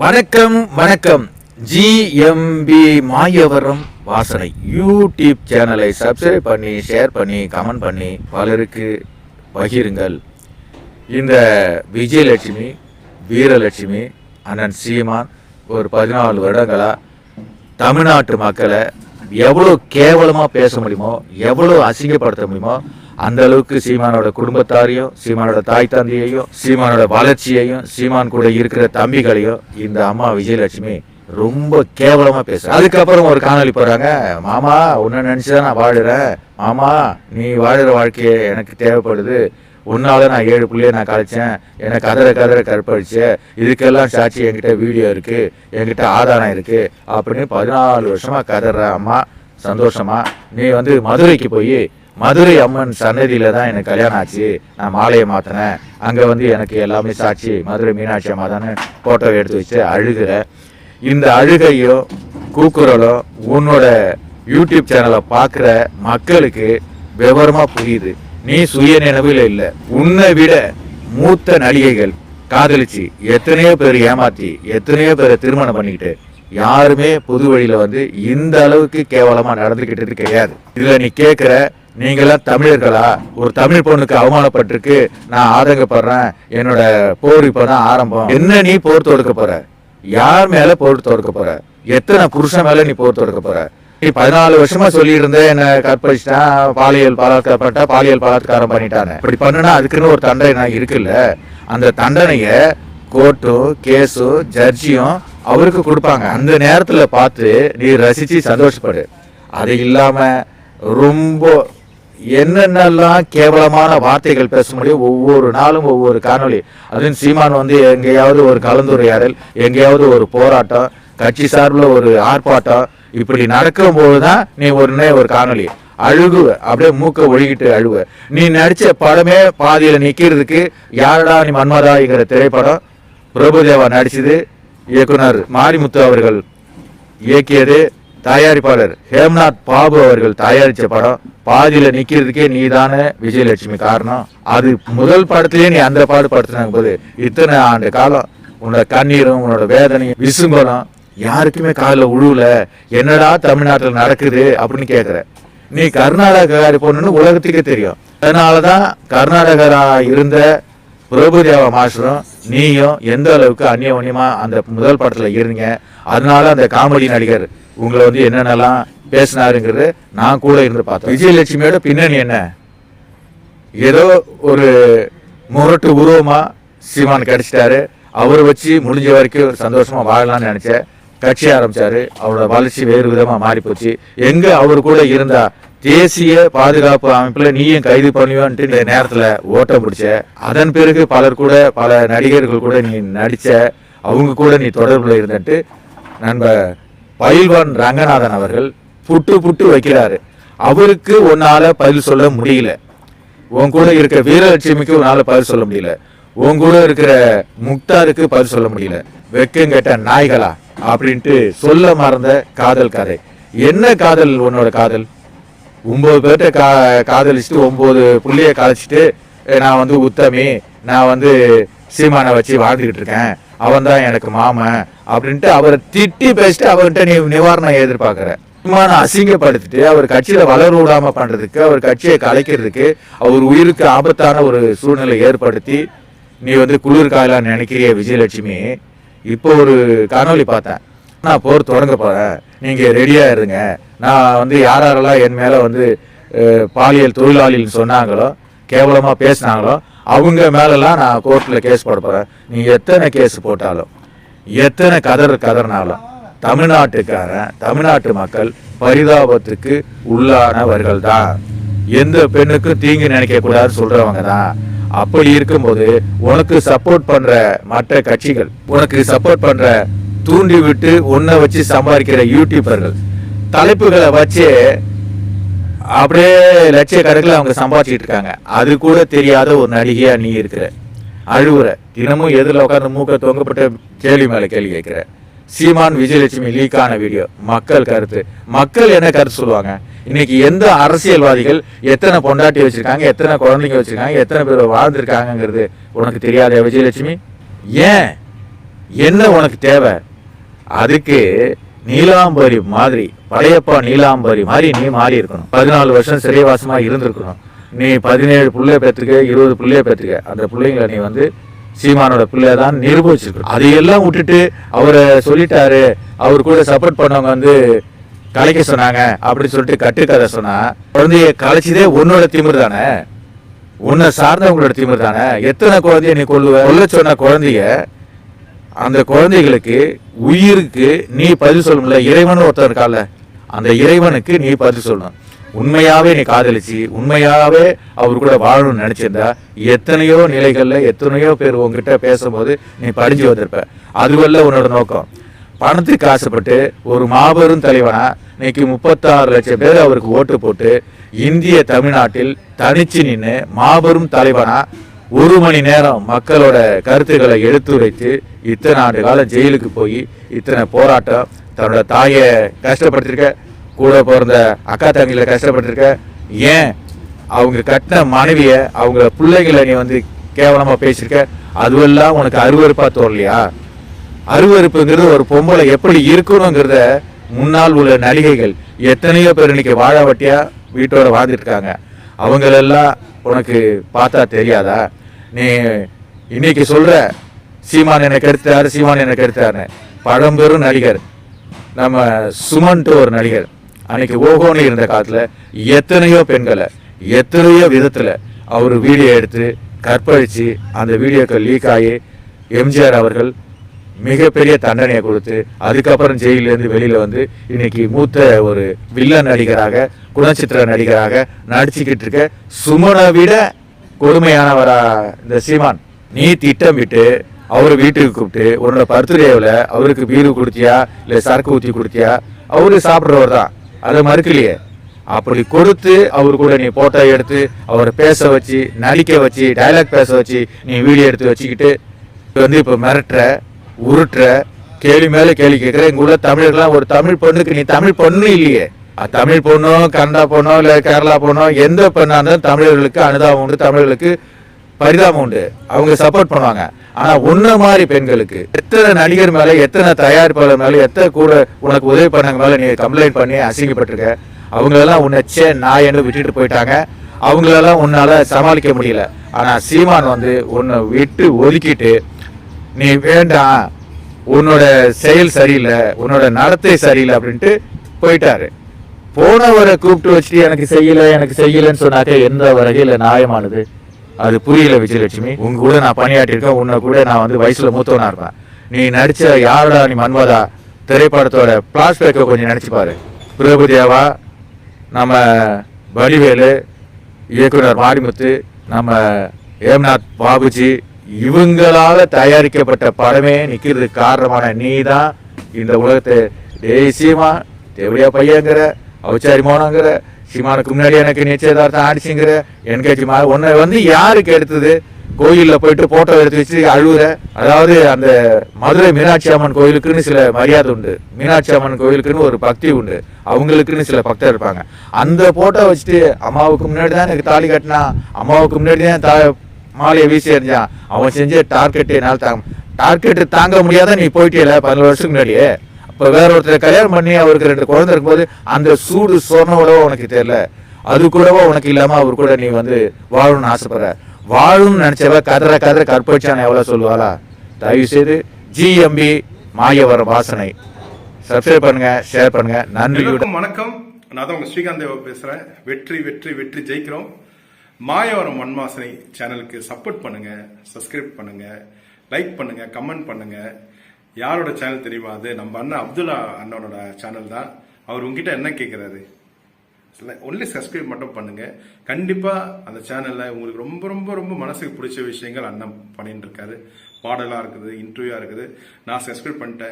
வணக்கம் வணக்கம். ஜிஎம்பி மாயவரம் வாசனை. யூடியூப் சேனலை சப்ஸ்கிரைப் பண்ணி ஷேர் பண்ணி கமெண்ட் பண்ணி பலருக்கு பகிருங்கள். இந்த விஜயலட்சுமி வீரலட்சுமி அண்ணன் சீமான் ஒரு பதினாலு வருடங்களாக தமிழ்நாட்டு மக்களை எவ்வளோ கேவலமாக பேச முடியுமோ எவ்வளோ அசிங்கப்படுத்த முடியுமோ அந்த அளவுக்கு சீமானோட குடும்பத்தாரையும் சீமானோட தாய் தந்தையையும் சீமானோட வளர்ச்சியையும் சீமான் கூட இருக்கிற தம்பிகளையும் இந்த அம்மா விஜயலட்சுமி ரொம்ப கேவலமா பேச அதுக்கப்புறம் ஒரு காணொளி போறாங்க மாமா உன்னை நினைச்சுதான் நான் வாழுறேன். மாமா நீ வாழுற வாழ்க்கையே எனக்கு தேவைப்படுது. உன்னால நான் ஏழு புள்ளைய நான் கழிச்சேன் எனக்கு கதற கதற கற்பழிச்ச இதுக்கெல்லாம் சாட்சி என்கிட்ட வீடியோ இருக்கு என்கிட்ட ஆதாரம் இருக்கு அப்படின்னு பதினாலு வருஷமா கதற அம்மா சந்தோஷமா நீ வந்து மதுரைக்கு போய் மதுரை அம்மன் சன்னதியில தான் எனக்கு கல்யாணம் ஆச்சு. நான் மாலையை மாத்தினேன். அங்க வந்து எனக்கு எல்லாமே சாட்சி. மதுரை மீனாட்சி அம்மா தானே போட்டோ எடுத்து வச்சு அழுகிற. இந்த அழுகையும் கூக்குரலும் உன்னோட யூடியூப் சேனலை பார்க்குற மக்களுக்கு விவரமா புரியுது. நீ சுய நினைவில் இல்லை. உன்னை விட மூத்த நடிகைகள் காதலிச்சு எத்தனையோ பேர் ஏமாத்தி எத்தனையோ பேரை திருமணம் பண்ணிக்கிட்டு யாருமே பொது வழியில வந்து இந்த அளவுக்கு கேவலமா நடந்துக்கிட்டது கிடையாது. இதுல நீ கேட்குற நீங்களாம் தமிழர்களா? ஒரு தமிழ் பொண்ணுக்கு அவமானப்பட்டிருக்கு. நான் ஆதங்கப்படுறேன். என்னோட போர் இப்பதான் ஆரம்பம். என்ன நீ போர் தொடுக்க போற? யார் மேல போர் தொடுக்க போற? எத்தனை புருஷன் மேல நீ போர் தொடுக்க போற? நீ பதினாலு வருஷமா சொல்லிட்டு இருந்த என்ன கற்பழிச்சிட்டான். பாலியல் பலாத்காரப்பட்ட பாலியல் பலாத்காரம் பண்ணிட்டானே. இப்படி பண்ணுனா அதுக்குன்னு ஒரு தண்டனை இருக்குல்ல? அந்த தண்டனைய கோர்ட்டும் கேஸும் ஜட்ஜியும் அவருக்கு கொடுப்பாங்க. அந்த நேரத்தில் பார்த்து நீ ரசித்து சந்தோஷப்படு. அது இல்லாமல் ரொம்ப என்னென்னலாம் கேவலமான வார்த்தைகள் பேச முடியும்? ஒவ்வொரு நாளும் ஒவ்வொரு காணொளி. அதுவும் சீமான் வந்து எங்கேயாவது ஒரு கலந்துரையாடல் எங்கேயாவது ஒரு போராட்டம் கட்சி சார்பில் ஒரு ஆர்ப்பாட்டம் இப்படி நடக்கும்போது தான் நீ உடனே ஒரு காணொளி. அழுகுவ அப்படியே மூக்க ஒழுகிட்டு அழுவ நீ நடிச்ச படமே பாதியில் நிற்கிறதுக்கு யாரடா நீ மன்மதாங்கிற திரைப்படம் பிரபுதேவா நடிச்சது இயக்குனர் மாரிமுத்து அவர்கள் இயக்கியது. தயாரிப்பாளர் ஹேம்நாத் பாபு அவர்கள் தயாரிச்ச படம் பாதியில நிக்கிறதுக்கே நீதானே விஜயலட்சுமி காரணம். அது முதல் படத்திலேயே நீ அந்த பாடு படுத்தினாங்க போது இத்தனை ஆண்டு காலம் உன்னோட கண்ணீரும் உன்னோட வேதனையும் விசும்பலம் யாருக்குமே காலில் உழுவல. என்னடா தமிழ்நாட்டில் நடக்குது அப்படின்னு கேட்குற நீ கர்நாடகாரி பொண்ணுன்னு உலகத்துக்கே தெரியும். அதனாலதான் கர்நாடகரா இருந்த பிரபுதேவா மாஸ்டரும் நீயும் எந்த அளவுக்கு அந்நியோன்யமா அந்த முதல் படத்தில் இருந்தீங்க. அதனால அந்த காமெடி நடிகர் உங்களை வந்து என்னென்னலாம் பேசினாருங்கிறது நான் கூட இருந்து பார்த்தேன். விஜயலட்சுமியோட பின்னணி என்ன? ஏதோ ஒரு முரட்டு உருவமாக சீமான் கிடைச்சிட்டாரு. அவரை வச்சு முடிஞ்ச வரைக்கும் சந்தோஷமாக வாழலாம்னு நினச்சேன். கட்சி ஆரம்பித்தார் அவரோட வளர்ச்சி வேறு விதமாக மாறிப்போச்சு. எங்கே அவர் கூட இருந்தா தேசிய பாதுகாப்பு அமைப்பில் நீயும் கைது பண்ணுவேன்ட்டு இந்த நேரத்தில் ஓட்டம் பிடிச்ச அதன் பிறகு பலர் கூட பல நடிகர்கள் கூட நீ நடித்த அவங்க கூட நீ தொடர்பில் இருந்துட்டு நண்ப பயில்வன் ரங்கநாதன் அவர்கள் புட்டு புட்டு வைக்கிறாரு. அவருக்கு உன்னால பதில் சொல்ல முடியல. உன் கூட இருக்க வீரலட்சுமிக்கு உன்னால பதில் சொல்ல முடியல. உன் கூட இருக்கிற முக்தாருக்கு பதில் சொல்ல முடியல. வெக்கம் கெட்ட நாய்களா? அப்படின்ட்டு சொல்ல மறந்த காதல் கதை. என்ன காதல் உன்னோட காதல்? ஒன்பது பேர்ட்ட கா காதலிச்சுட்டு ஒன்பது புள்ளிய காதலிச்சுட்டு நான் வந்து உத்தமி நான் வந்து சீமானை வச்சு வாழ்ந்துகிட்டு இருக்கேன். அவன் தான் எனக்கு மாமன் அப்படின்ட்டு அவரை திட்டி பேசிட்டு அவர்கிட்ட நீ நிவாரணம் எதிர்பார்க்கற. சீமான அசிங்கப்படுத்திட்டு அவர் கட்சியில வளர விடாம பண்றதுக்கு அவர் கட்சியை கலைக்கிறதுக்கு அவர் உயிருக்கு ஆபத்தான ஒரு சூழ்நிலை ஏற்படுத்தி நீ வந்து குளிர் நினைக்கிறிய விஜயலட்சுமி. இப்போ ஒரு காணொளி பார்த்தேன். நான் போர் தொடங்க போறேன். நீங்க ரெடியா இருங்க. நான் வந்து யார் யாரெல்லாம் என் மேல வந்து பாலியல் தொழிலாளின்னு சொன்னாங்களோ கேவலமாக பேசினாங்களோ அவங்க மேலெல்லாம் நான் கோர்ட்டில் கேஸ் போட போகிறேன் நீ எத்தனை கேஸ் போட்டாலும் எத்தனை கதர் கதறினாலும் தமிழ்நாட்டுக்காரன் தமிழ்நாட்டு மக்கள் பரிதாபத்துக்கு உள்ளானவர்கள் தான். எந்த பெண்ணுக்கும் தீங்கு நினைக்கக்கூடாதுன்னு சொல்கிறவங்க தான். அப்படி இருக்கும்போது உனக்கு சப்போர்ட் பண்ணுற மற்ற கட்சிகள் உனக்கு சப்போர்ட் பண்ணுற தூண்டி விட்டு உன்னை வச்சு சம்பாதிக்கிற யூடியூபர்கள் தலைப்புகளை வச்சு அப்படியே லட்சக்கணக்கில் அவங்க சம்பாதிச்சிட்டு இருக்காங்க. அது கூட தெரியாத ஒரு நடிகையா நீ இருக்கிற. அழுவுற. தினமும் எதிரில் உட்கார்ந்து மூக்க தொங்கப்பட்ட கேள்வி மேலே கேள்வி கேட்கிற. சீமான் விஜயலட்சுமி லீக்கான வீடியோ. மக்கள் கருத்து. மக்கள் என்ன கருத்து சொல்லுவாங்க? இன்னைக்கு எந்த அரசியல்வாதிகள் எத்தனை பொண்டாட்டி வச்சிருக்காங்க எத்தனை குழந்தைங்க வச்சிருக்காங்க எத்தனை பேர் வாழ்ந்துருக்காங்கிறது உனக்கு தெரியாத விஜயலட்சுமி? ஏன்? என்ன உனக்கு தேவை? அதுக்கு நீலாம்பரி மாதிரி படையப்பா நீலாம்பரி மாதிரி நீ மாறி இருக்கணும் பதினாலு வருஷம் சிறைவாசமாக இருந்திருக்கணும். நீ பதினேழு புள்ளைய பெற்றுக்க இருபது புள்ளைய பெற்றுக்க. அந்த பிள்ளைங்களை நீ வந்து சீமானோட பிள்ளை தான் நிரூபிச்சிருக்கணும். அதையெல்லாம் விட்டுட்டு அவரை சொல்லிட்டாரு. அவர் கூட சப்போர்ட் பண்ணவங்க வந்து கலைக்க சொன்னாங்க அப்படின்னு சொல்லிட்டு கட்டுக்கதை சொன்னா குழந்தைய கலைச்சதே உன்னோட திமிர் தானே? உன்னை சார்ந்தவங்களோட திமிர் தானே? எத்தனை குழந்தைய நீ கொல்லுவ? கொல்ல சொன்ன குழந்தைய அந்த குழந்தைகளுக்கு உயிருக்கு நீ பதில் சொல்லணும்ல? இறைவன் ஒருத்தர் இருக்கால அந்த இறைவனுக்கு நீ பதில் சொல்லணும். உண்மையாவே நீ காதலிச்சு உண்மையாவே அவர் கூட வாழணும்னு நினைச்சிருந்தா எத்தனையோ நிலைகள்ல எத்தனையோ பேர் உங்ககிட்ட பேசும்போது நீ படிஞ்சு வந்திருப்ப. அதுவல்ல உன்னோட நோக்கம். பணத்துக்கு ஆசைப்பட்டு ஒரு மாபெரும் தலைவனா இன்னைக்கு முப்பத்தாறு லட்சம் பேர் அவருக்கு ஓட்டு போட்டு இந்திய தமிழ்நாட்டில் தனிச்சு நின்று மாபெரும் தலைவனா ஒரு மணி நேரம் மக்களோட கருத்துக்களை எடுத்துரைத்து இத்தனை ஆண்டு காலம் ஜெயிலுக்கு போய் இத்தனை போராட்டம் தன்னோட தாயை கஷ்டப்பட்டிருக்க கூட பிறந்த அக்கா தங்கில கஷ்டப்பட்டிருக்க ஏன் அவங்க கட்டின மனைவியை அவங்க பிள்ளைகளை நீ வந்து கேவலமாக பேசியிருக்க? அதுவெல்லாம் உனக்கு அருவறுப்பாக தோறலையா அருவருப்புங்கிறது ஒரு பொம்பளை எப்படி இருக்கணுங்கிறத முன்னால் உள்ள நடிகைகள் எத்தனையோ பேர் இன்னைக்கு வாழ வட்டியாக வீட்டோட வாழ்ந்துட்டு இருக்காங்க. அவங்களெல்லாம் உனக்கு பார்த்தா தெரியாதா? நீ இன்னைக்கு சொல்கிற சீமான் எனக்கு கெடுத்தார் சீமான் எனக்கு எடுத்தாருன்னு பழம்பெரும் நடிகர். நம்ம சுமன்ட்டு ஒரு நடிகர். அன்னைக்கு ஓஹோன்னு இருந்த காலத்தில் எத்தனையோ பெண்களை எத்தனையோ விதத்தில் அவர் வீடியோ எடுத்து கற்பழித்து அந்த வீடியோக்கள் லீக் ஆகி எம்ஜிஆர் அவர்கள் மிகப்பெரிய தண்டனையை கொடுத்து அதுக்கப்புறம் ஜெயிலிருந்து வெளியில் வந்து இன்னைக்கு மூத்த ஒரு வில்லன் நடிகராக குணச்சித்திர நடிகராக நடிச்சுக்கிட்டு இருக்க சுமனை விட கொடுமையானவரா இந்த சீமான். நீ திட்டமிட்டு அவரை வீட்டுக்கு கூப்பிட்டு உன்னோட பர்த்டேவில் அவருக்கு பீரு கொடுத்தியா இல்லை சரக்கு ஊற்றி கொடுத்தியா அவரு சாப்பிட்றவர் தான். அதை மறுக்கலையே. அப்படி கொடுத்து அவர் கூட நீ போட்டோ எடுத்து அவரை பேச வச்சு நடிக்க வச்சு டைலாக் பேச வச்சு நீ வீடியோ எடுத்து வச்சுக்கிட்டு வந்து இப்போ மிரட்டுற உருட்டுற கேள்வி மேலே கேள்வி கேட்குற எங்கள் உள்ள தமிழர்கள்லாம் ஒரு தமிழ் பொண்ணுக்கு நீ தமிழ் பொண்ணு இல்லையே. தமிழ் பொண்ணோ கன்னடா பொண்ணோ இல்லை கேரளா பொண்ணோ எந்த பெண்ணாக இருந்தாலும் தமிழர்களுக்கு அனுதாபம் உண்டு தமிழர்களுக்கு பரிதாபம் உண்டு. அவங்க சப்போர்ட் பண்ணுவாங்க. ஆனால் உன்ன மாதிரி பெண்களுக்கு எத்தனை நடிகர் மேலே எத்தனை தயாரிப்பாளர் மேலே எத்தனை கூட உனக்கு உதவி பண்ணாங்க மேலே நீ கம்ப்ளைண்ட் பண்ணி அசிங்கப்பட்டிருக்க. அவங்களெல்லாம் உன்னை சே நாயன்னு விட்டுட்டு போயிட்டாங்க. அவங்களெல்லாம் உன்னால் சமாளிக்க முடியல. ஆனால் சீமான் வந்து உன்னை விட்டு ஒதுக்கிட்டு நீ வேண்டாம் உன்னோட செயல் சரியில்லை உன்னோட நடத்தை சரியில்லை அப்படின்ட்டு போயிட்டாரு. போனவரை கூப்பிட்டு வச்சுட்டு எனக்கு செய்யல எனக்கு செய்யலைன்னு சொன்னாக்க எந்த வகையில் நியாயமானது? அது புரியல விஜயலட்சுமி. உங்க கூட நான் பணியாற்றிருக்கேன் உன்னை கூட நான் வந்து வயசுல மூத்தவனா இருப்பேன். நீ நடிச்ச யாரோட நீ மன்மதா? திரைப்படத்தோட பிளாஷ்பேக்கை கொஞ்சம் நினைச்சு பாரு. பிரபுதேவா நம்ம வடிவேலு இயக்குனர் மாரிமுத்து நம்ம ஏம்நாத் பாபுஜி இவங்களால தயாரிக்கப்பட்ட படமே நிற்கிறதுக்கு காரணமான நீ தான் இந்த உலகத்தை. டேய் சீமா பையங்கிற அவச்சாரி மோனங்கிற சீமானுக்கு முன்னாடி எனக்கு நிச்சயதார்த்தம் ஆடிச்சுங்கிற என்கேஜி மா உன்னை வந்து யாருக்கு எடுத்தது? கோயிலில் போயிட்டு போட்டோ எடுத்து வச்சு அழுகுற அதாவது அந்த மதுரை மீனாட்சி அம்மன் கோயிலுக்குன்னு சில மரியாதை உண்டு. மீனாட்சி அம்மன் கோயிலுக்குன்னு ஒரு பக்தி உண்டு. அவங்களுக்குன்னு சில பக்தர் இருப்பாங்க. அந்த போட்டோ வச்சுட்டு அம்மாவுக்கு முன்னாடி தான் எனக்கு தாலி கட்டினா அம்மாவுக்கு முன்னாடி தான் தா மாலையை வீசி எறிஞ்சான். அவன் செஞ்ச டார்கெட் என்னால் தாங்க டார்கெட் தாங்க முடியாத நீ போயிட்டே பதினோரு வருஷத்துக்கு முன்னாடியே. அப்ப வேற ஒருத்தர் கல்யாணம் பண்ணி அவருக்கு ரெண்டு குழந்தை இருக்கும்போது அந்த சூடு சொன்னோடவோ உனக்கு தெரியல. அது கூடவோ உனக்கு இல்லாம அவர் கூட நீ வந்து வாழணும்னு ஆசைப்படுற. வாழணும்னு நினச்சவ கதற கதற கற்பழிச்சான எவ்வளவு சொல்லுவாளா? தயவு செய்து ஜிஎம்பி மாயவரம் வாசனை. சப்ஸ்கிரைப் பண்ணுங்க ஷேர் பண்ணுங்க. நன்றி. வணக்கம். நான் தான் உங்க ஸ்ரீகாந்த் தேவா பேசுறேன். வெற்றி வெற்றி வெற்றி ஜெயிக்கிறோம். மாயவரம் மண்வாசனை சேனலுக்கு சப்போர்ட் பண்ணுங்க சப்ஸ்கிரைப் பண்ணுங்க லைக் பண்ணுங்க கமெண்ட் பண்ணுங்க. யாரோட சேனல் தெரியுமா அது? நம்ம அண்ணன் அப்துல்லா அண்ணனோட சேனல் தான். அவர் உங்ககிட்ட என்ன கேட்கிறாரு ஒன்லி சப்ஸ்கிரைப் மட்டும் பண்ணுங்க. கண்டிப்பா அந்த சேனல்ல உங்களுக்கு ரொம்ப ரொம்ப ரொம்ப மனசுக்கு பிடிச்ச விஷயங்கள் அண்ணன் பண்ணிட்டு இருக்காரு. பாடலா இருக்குது இன்டர்வியூவா இருக்குது. நான் சப்ஸ்கிரைப் பண்ணிட்டேன்.